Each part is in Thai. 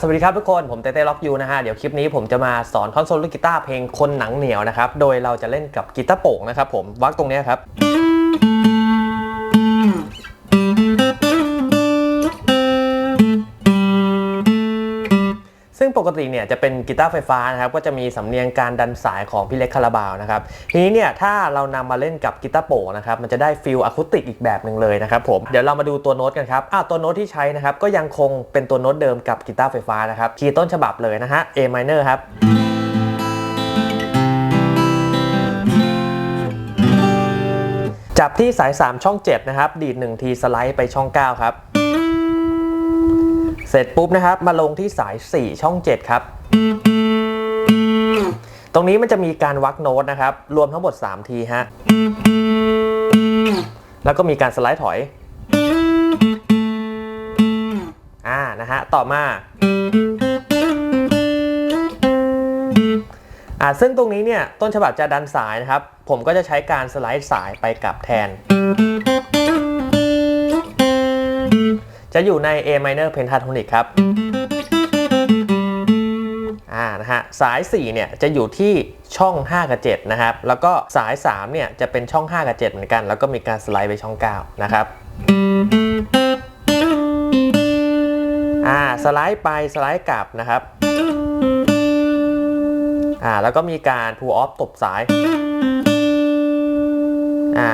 สวัสดีครับทุกคน ผมเต้เต้ล็อกยูนะฮะ เดี๋ยวคลิปนี้ผมจะมาสอนคอนโซลลูกกีตาร์เพลงคนหนังเหนียวนะครับ โดยเราจะเล่นกับกีตาร์โป่งนะครับผมวักตรงนี้ครับ กติเนี่ยจะเป็นกีตาร์ไฟฟ้านะครับก็จะมีสำเนียงการดันสายของพี่เล็กคาราบาวนะครับทีนี้เนี่ยถ้าเรานำมาเล่นกับกีตาร์โปร่งนะครับมันจะได้ฟิลอะคูติกอีกแบบหนึ่งเลยนะครับผมเดี๋ยวเรามาดูตัวโน้ตกันครับอ้าวตัวโน้ตที่ใช้นะครับก็ยังคงเป็นตัวโน้ตเดิมกับกีตาร์ไฟฟ้านะครับคีย์ต้นฉบับเลยนะฮะ A minor ครับจับที่สาย 3 ช่อง 7 นะครับ ดีด 1 ทีสไลด์ไปช่อง 9 ครับ ร็จปุ๊บนะครับมาลงที่สาย 4 ช่อง 7 ครับ ตรงนี้มันจะมีการวักโน้ตนะครับ รวมทั้งหมด 3 ทีฮะ แล้วก็มีการสไลด์ถอย อ่า นะฮะ ต่อมาอ่าซึ่งตรงนี้เนี่ย ต้นฉบับจะดันสายนะครับ ผมก็จะใช้การสไลด์สายไปกลับแทน จะอยู่ใน A minor pentatonic ครับอ่านะฮะสาย 4 เนี่ยจะอยู่ที่ช่อง 5 กับ 7 นะครับ แล้วก็สาย 3 เนี่ยจะเป็นช่อง 5 กับ 7 เหมือนกัน แล้วก็มีการสไลด์ไปช่อง 9 นะครับอ่าสไลด์ไปสไลด์กลับนะครับอ่าแล้วก็มีการ pull off ตบสายอ่า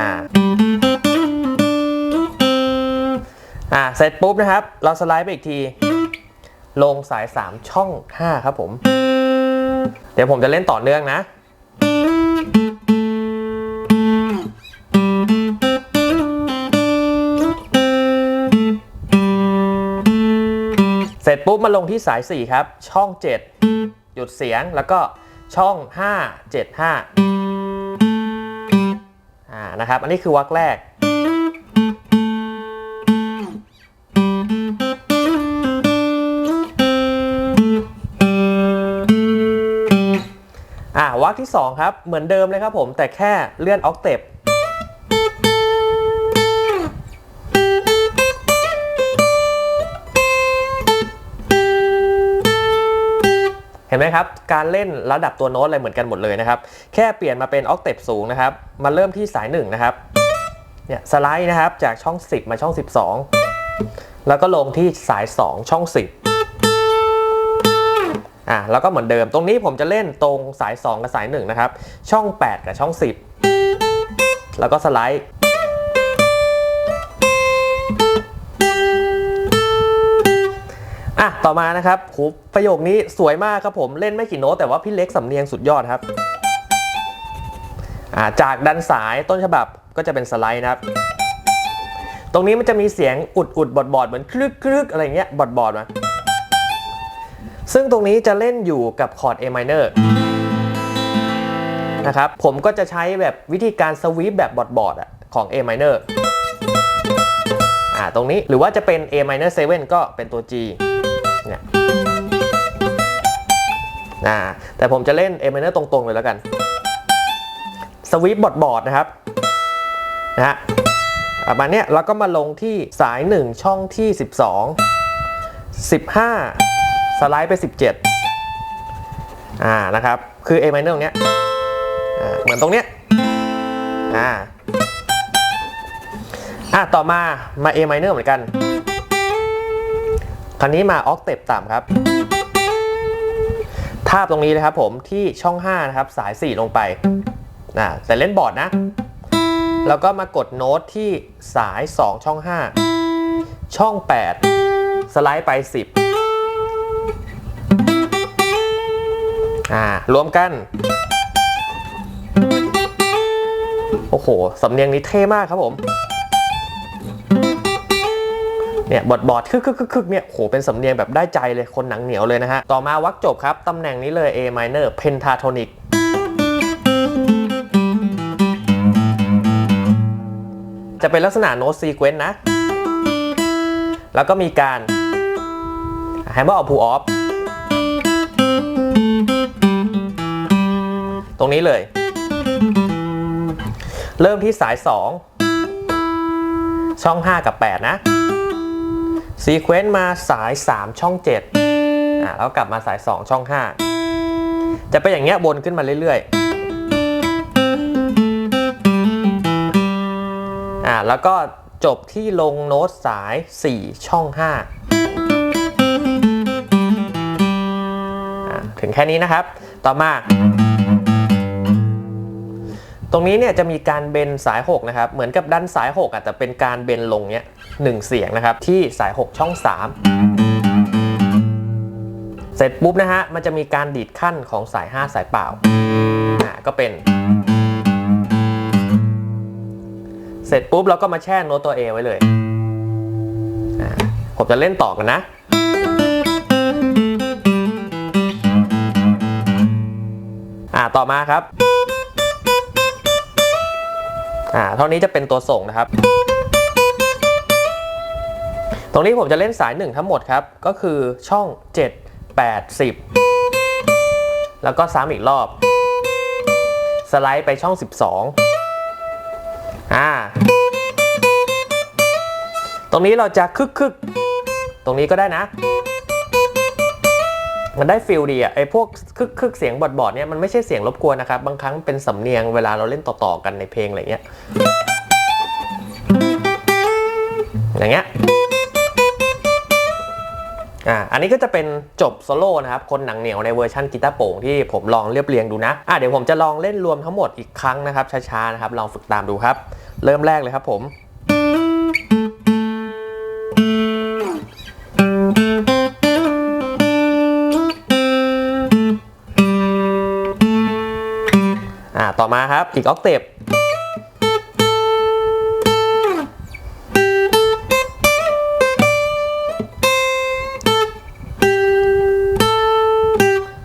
อ่าเสร็จปุ๊บนะครับ เราสไลด์ไปอีกที ลงสาย 3 ช่อง 5 ครับผม เดี๋ยวผมจะเล่นต่อเนื่องนะเสร็จปุ๊บมาลงที่สาย 4 ครับ ช่อง 7 หยุดเสียงแล้วก็ช่อง 5 7 5อ่านะครับ อันนี้คือวักแรก วักที่ 2 ครับ เหมือนเดิมเลยครับผมแต่แค่เลื่อนออกเตปเห็นไหมครับ การเล่นระดับตัวโน้ตอะไรเหมือนกันหมดเลยนะครับ แค่เปลี่ยนมาเป็นออกเตปสูงนะครับ มาเริ่มที่สาย 1 นะครับเนี่ยสไลด์นะครับจากช่อง 10 มาช่อง 12 แล้วก็ลงที่สาย 2 ช่อง 10 อะแล้วก็เหมือนเดิมตรงนี้ผมจะเล่นตรงสาย 2 กับสาย 1 นะครับ ช่อง 8 กับช่อง 10 แล้วก็สไลด์อะต่อมานะครับโหประโยคนี้สวยมากครับผมเล่นไม่กี่โน้ตแต่ว่าพี่เล็กสำเนียงสุดยอดครับอ่าจากดันสายต้นฉบับก็จะเป็นสไลด์นะครับ ตรงนี้มันจะมีเสียงอุดอุดบอดบอดเหมือนคลึกคลึกอะไรเงี้ยบอดบอดมา ซึ่งตรงนี้จะเล่นอยู่กับคอร์ด A minor นะครับ ผมก็จะใช้แบบวิธีการสวีปแบบบอดๆอะของ A minor อ่าตรงนี้หรือว่าจะเป็น A minor 7 ก็เป็นตัว G เนี่ยอ่าแต่ผมจะเล่น A minor ตรงๆ เลยแล้วกัน สวีปบอดๆนะครับนะฮะประมาณเนี้ยแล้วก็มาลงที่สาย 1 ช่องที่ 12 15 สไลด์ไป 17อ่านะครับ คือ A minor ตรงเนี้ยเหมือนตรงเนี้ยอ่าอ่าต่อมามา A minor เหมือนกัน คราวนี้มา octave ต่ำครับ ทาบตรงนี้นะครับผมที่ช่อง 5 นะครับ สาย 4 ลงไปอ่าแต่เล่นบอร์ดนะ แล้วก็มากดโน้ตที่สาย 2 ช่อง 5 ช่อง 8 สไลด์ไป 10 อ่ารวมกัน โอ้โห สำเนียงนี้เท่มากครับผม เนี่ยบอดบอดคึกคึกคึกเนี่ยโหเป็นสำเนียงแบบได้ใจเลยคนหนังเหนียวเลยนะฮะ ต่อมาวักจบครับ ตำแหน่งนี้เลย A minor pentatonic จะเป็นลักษณะโน้ตซีเควนต์นะ แล้วก็มีการ hammer of pull off ตร รงนี้เลย เริ่มที่สาย 2 ช่อง 5 กับ 8 นะซีเควนต์มาสาย 3 ช่อง 7อ่าแล้วกลับมาสาย 2 ช่อง 5 จะเป็นอย่างเงี้ยวนขึ้นมาเรื่อยๆอ่าแล้วก็จบที่ลงโน้ตสาย 4 ช่อง5อ่าถึงแค่นี้นะครับ ต่อมา ตรงนี้เนี่ยจะมีการเบนสาย 6 นะครับ เหมือนกับดันสาย 6อะแต่เป็นการเบนลงเนี่ยหนึ่งเสียงนะครับ ที่สาย 6 ช่อง 3 เสร็จปุ๊บนะฮะ มันจะมีการดีดขั้นของสาย 5 สายเปล่าอ่าก็เป็น เสร็จปุ๊บเราก็มาแช่โน้ตตัว A ไว้เลยอ่าผมจะเล่นต่อกันนะอ่าต่อมาครับ เท่านี้จะเป็นตัวส่งนะครับ ตรงนี้ผมจะเล่นสาย 1 ทั้งหมดครับ ก็คือช่อง 7 8 10 แล้วก็ซ้ำอีกรอบ สไลด์ไปช่อง 12 อ่า ตรงนี้เราจะคึกคึกตรงนี้ก็ได้นะ มันได้ฟิลดีอะไอพวก คึกคึกเสียงบอดบอดๆเนี่ยมันไม่ใช่เสียงรบกวนนะครับ บางครั้งเป็นสำเนียงเวลาเราเล่นต่อๆกันในเพลงอะไรเงี้ยอย่างเงี้ยอ่าอันนี้ก็จะเป็นจบโซโล่นะครับ คนหนังเหนียวในเวอร์ชันกีตาร์โป่งที่ผมลองเรียบเรียงดูนะอ่าเดี๋ยวผมจะลองเล่นรวมทั้งหมดอีกครั้งนะครับช้าๆนะครับลองฝึกตามดูครับ เริ่มแรกเลยครับผม มาครับ อีกออกเตป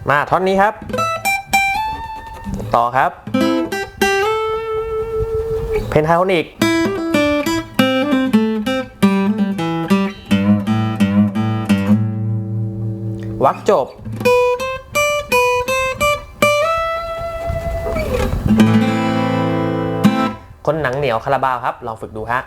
มาท่อนนี้ครับ ต่อครับ เพนไทโทนิกวักจบ คนหนังเหนียวคาราบาวครับลองฝึกดูฮะ